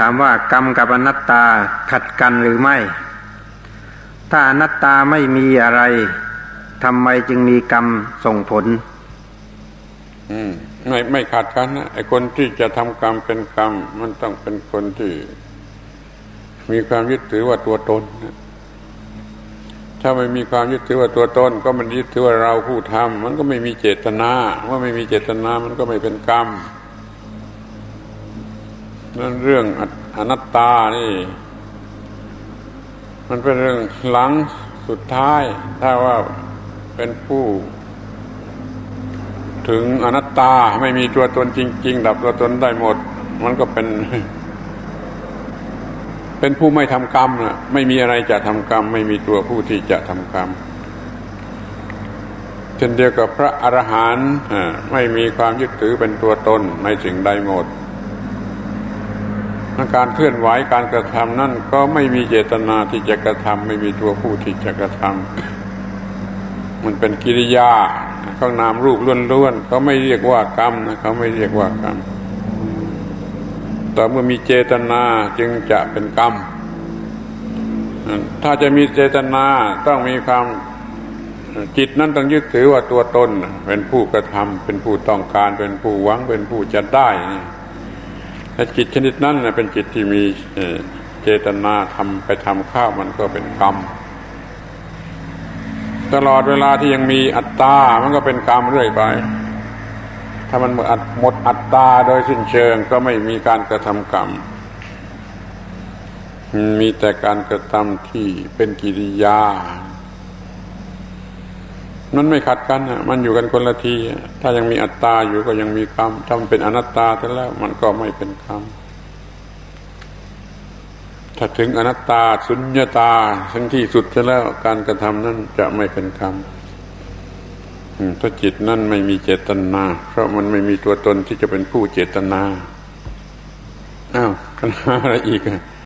ถามว่ากรรมกับอนัตตาขัดกันหรือไม่ ถ้าอนัตตาไม่มีอะไรทำไมจึงมีกรรมส่งผล อืม ไม่ไม่ขาดกันนะไอ้คนที่จะทำกรรมเป็นกรรม มันต้องเป็นคนที่ มีความยึดถือว่าตัวตนนะถ้าไม่มีความยึดถือว่าตัวตน ก็มันยึดถือว่าเราผู้ทำมันก็ไม่มีเจตนาเมื่อไม่มีเจตนามันก็ไม่เป็นกรรม นั่นเรื่องอนัตตานี่ มันเป็นเรื่องหลังสุดท้าย ถ้าว่าเป็นผู้ ถึงอนัตตาไม่มีตัวตนจริง ๆ ดับตัวตนได้หมด มันก็เป็น เป็นผู้ไม่ทำกรรมนะไม่มีอะไรจะทำกรรม ไม่มีตัวผู้ที่จะทำกรรมเช่นเดียวกับพระอรหันต์อ่าไม่มีความยึดถือเป็นตัวตนในสิ่งใดหมด การเคลื่อนไหวการกระทำนั่นก็ไม่มีเจตนาที่จะกระทำไม่มีตัวผู้ที่จะกระทำมันเป็นกิริยาเขานามรูปล้วนๆเขาไม่เรียกว่ากรรมนะเขาไม่เรียกว่ากรรมแต่เมื่อมีเจตนาจึงจะเป็นกรรม ถ้าจะมีเจตนาต้องมีความจิตนั้นต้องยึดถือว่าตัวตน เป็นผู้กระทำเป็นผู้ต้องการ เป็นผู้หวัง เป็นผู้จะได้ ถ้าจิตชนิดนั้นเป็นจิตที่มีเจตนาทำไปทำข้าวมันก็เป็นกรรม ตลอดเวลาที่ยังมีอัตตา มันก็เป็นกรรมเรื่อยไป ถ้ามันหมดหมดอัตตาโดยสิ้นเชิงก็ไม่มีการกระทำกรรม มีแต่การกระทำที่เป็นกิริยา มันไม่ขัดกันมันอยู่กันคนละที ถ้ายังมีอัตตาอยู่ก็ยังมีกรรมถ้ามันเป็นอนัตตาซะแล้วมันก็ไม่เป็นกรรมถ้าถึงอนัตตาสุญญาตาถึงที่สุดซะแล้วการกระทำนั้นจะไม่เป็นกรรมถ้าจิตนั่นไม่มีเจตนา เพราะมันไม่มีตัวตนที่จะเป็นผู้เจตนาอ้าวคณะอะไรอีกอะ